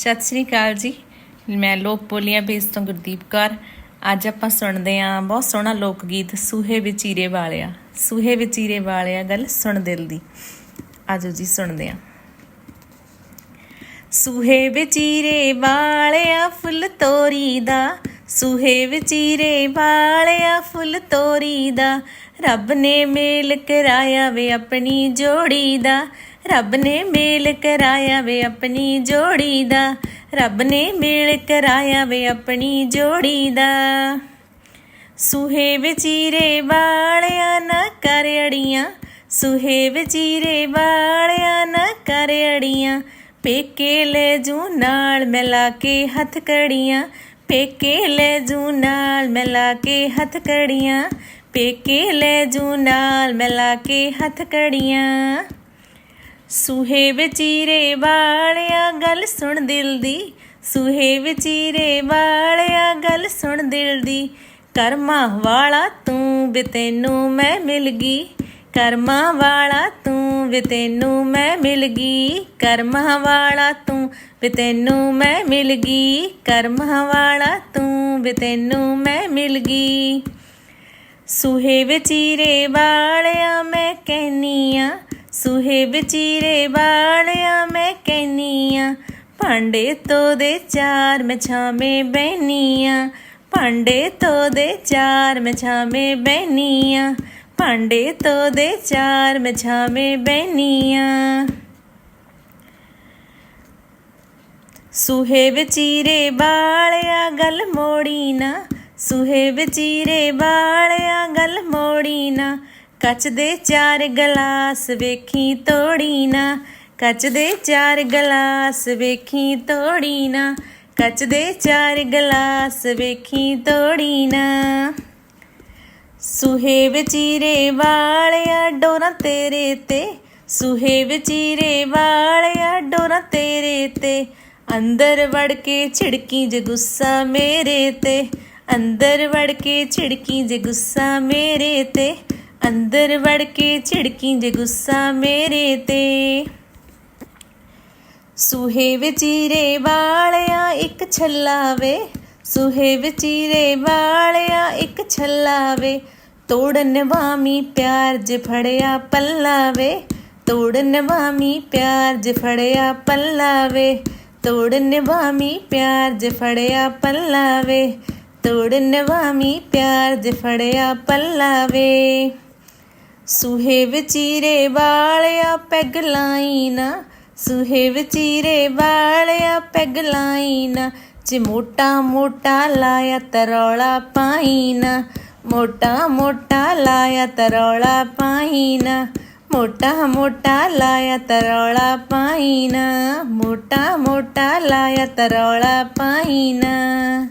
ਸਤਿ ਸ੍ਰੀ ਅਕਾਲ ਜੀ। ਮੈਂ ਲੋਕ ਬੋਲੀਆਂ ਬੇਸ ਤੋਂ ਗੁਰਦੀਪ ਕੌਰ। ਅੱਜ ਆਪਾਂ ਸੁਣਦੇ ਆਂ ਬਹੁਤ ਸੋਹਣਾ ਲੋਕ ਗੀਤ ਸੂਹੇ ਵਿਚੀਰੇ ਵਾਲਿਆ। ਸੂਹੇ ਵਿਚੀਰੇ ਵਾਲਿਆ ਗੱਲ ਸੁਣ ਦਿਲ ਦੀ। ਆਜੋ ਜੀ ਸੁਣਦੇ ਆਂ ਸੂਹੇ ਵਿਚੀਰੇ ਵਾਲਿਆ ਫੁੱਲ ਤੋਰੀ ਦਾ। ਸੂਹੇ ਵਿਚੀਰੇ ਵਾਲਿਆ ਫੁੱਲ ਤੋਰੀ ਦਾ। ਰੱਬ ਨੇ ਮੇਲ ਕਰਾਇਆ ਵੇ ਆਪਣੀ ਜੋੜੀ ਦਾ। ਰੱਬ ਨੇ ਮੇਲ ਕਰਾਇਆ ਵੇ ਆਪਣੀ ਜੋੜੀ ਦਾ। ਰੱਬ ਨੇ ਮੇਲ ਕਰਾਇਆ ਵੇ ਆਪਣੀ ਜੋੜੀ ਦਾ। ਸੂਹੇ ਵਿਚੀਰੇ ਵਾਲਿਆ ਨਾ ਕਰ ਅੜੀਆਂ। ਸੂਹੇ ਵਿਚੀਰੇ ਵਾਲਿਆ ਨਾ ਕਰ ਅੜੀਆਂ। ਪੇਕੇ ਲੈ ਜੂ ਨਾਲ ਮਿਲਾ ਕੇ ਹੱਥ ਕੜੀਆਂ। ਪੇਕੇ ਲੈ ਜੂ ਨਾਲ ਮਿਲਾ ਕੇ ਹੱਥ ਕੜੀਆਂ। ਪੇਕੇ ਲੈ ਜੂ ਨਾਲ ਮਿਲਾ ਕੇ ਹੱਥ ਕੜੀਆਂ। ਸੂਹੇ ਵਿਚੀਰੇ ਵਾਲਿਆ ਗੱਲ ਸੁਣ ਦਿਲ ਦੀ, ਸੂਹੇ ਵਿਚੀਰੇ ਵਾਲਿਆ ਗੱਲ ਸੁਣ ਦਿਲ ਦੀ। ਕਰਮਾਂ ਵਾਲਾ ਤੂੰ ਵੀ ਤੈਨੂੰ ਮੈਂ ਮਿਲ ਗਈ, ਕਰਮਾਂ ਵਾਲਾ ਤੂੰ ਵੀ ਤੈਨੂੰ ਮੈਂ ਮਿਲ ਗਈ। ਕਰਮਾਂ ਵਾਲਾ ਤੂੰ ਵੀ ਤੈਨੂੰ ਮੈਂ ਮਿਲ ਗਈ, ਕਰਮਾਂ ਵਾਲਾ ਤੂੰ ਵੀ ਤੈਨੂੰ ਮੈਂ ਮਿਲ ਗਈ। ਸੂਹੇ ਵਿਚੀਰੇ ਵਾਲਿਆ ਮੈਂ ਕਹਿਨੀ ਆ ਸੂਹੇ ਵਿਚੀਰੇ ਵਾਲਿਆ ਮੈਂ ਕਹਿਨੀ ਭਾਂਡੇ ਤੋਂ ਦੇ ਚਾਰ ਮੈਂ ਛਾਵੇਂ ਬਹਿਨੀ ਭਾਂਡੇ ਤੋਂ ਦੇ ਚਾਰ ਮੈਂ ਛਾਵੇਂ ਬਹਿਨੀ ਭਾਂਡੇ ਤੋਂ ਦੇ ਚਾਰ ਮੈਂ ਛਾਵੇਂ ਬਹਿਨੀ ਆ ਸੂਹੇ ਵਾਲਿਆ ਗੱਲ ਮੋੜੀ ਨਾ, ਸੂਹੇ ਵਿਚੀਰੇ ਵਾਲਿਆ ਗੱਲ ਮੋੜੀ ਨਾ ਕੱਚ ਦੇ ਚਾਰ ਗਲਾਸ ਵੇਖੀ ਤੋੜੀ ਨਾ। ਕੱਚ ਦੇ ਚਾਰ ਗਲਾਸ ਵੇਖੀ ਤੋੜੀ ਨਾ। ਕੱਚ ਦੇ ਚਾਰ ਗਲਾਸ ਵੇਖੀ ਤੋੜੀ ਨਾ। ਸੁਹੇ ਵਿਚੀਰੇ ਵਾਲਿਆ ਡੋਰਾ ਤੇਰੇ ਤੇ। ਸੁਹੇ ਵਿਚੀਰੇ ਵਾਲਿਆ ਡੋਰਾ ਤੇਰੇ ਤੇ। ਅੰਦਰ ਵੜ ਕੇ ਛਿੜਕੀ ਜੇ ਗੁੱਸਾ ਮੇਰੇ ਤੇ। ਅੰਦਰ ਵੜ ਕੇ ਛਿੜਕੀ ਜੇ ਗੁੱਸਾ ਮੇਰੇ ਤੇ। ਅੰਦਰ ਵੜ ਕੇ ਛਿੜਕੀ ਜੇ ਗੁੱਸਾ ਮੇਰੇ ਤੇ। ਸੂਹੇ ਵਿਚੀਰੇ ਵਾਲਿਆ ਇੱਕ ਛੱਲਾ ਵੇ। ਸੂਹੇ ਵਿਚੀਰੇ ਵਾਲਿਆ ਇੱਕ ਛੱਲਾ ਵੇ। ਤੋੜਨ ਵਾਮੀ ਪਿਆਰ ਜ ਫੜਿਆ ਪੱਲਾ ਵੇ। ਤੋੜਨ ਵਾਮੀ ਪਿਆਰ ਜ ਫੜਿਆ ਪੱਲਾ ਵੇ। ਤੋੜਨ ਵਾਮੀ ਪਿਆਰ ਜ ਫੜਿਆ ਪੱਲਾ ਵੇ। ਤੋੜਨ ਵਾਮੀ ਪਿਆਰ ਜ ਫੜਿਆ ਪੱਲਾ ਵੇ। ਸੁਹੇ ਵਿਚੀਰੇ ਵਾਲਿਆ ਪੈਗ ਲਾਈ ਨਾ, ਸੁਹੇ ਵਿਚੀਰੇ ਵਾਲਿਆ ਪੈਗ ਲਾਈ ਨਾ ਜੇ ਮੋਟਾ ਮੋਟਾ ਲਾਇਆ ਤਰੌਲਾ ਪਾਈ ਨਾ, ਮੋਟਾ ਮੋਟਾ ਲਾਇਆ ਤਰੌਲਾ ਪਾਈ ਨਾ, ਮੋਟਾ ਮੋਟਾ ਲਾਇਆ ਤਰੌਲਾ ਪਾਈ ਨਾ, ਮੋਟਾ ਮੋਟਾ ਲਾਇਆ ਤਰੌਲਾ ਪਾਈ ਨਾ।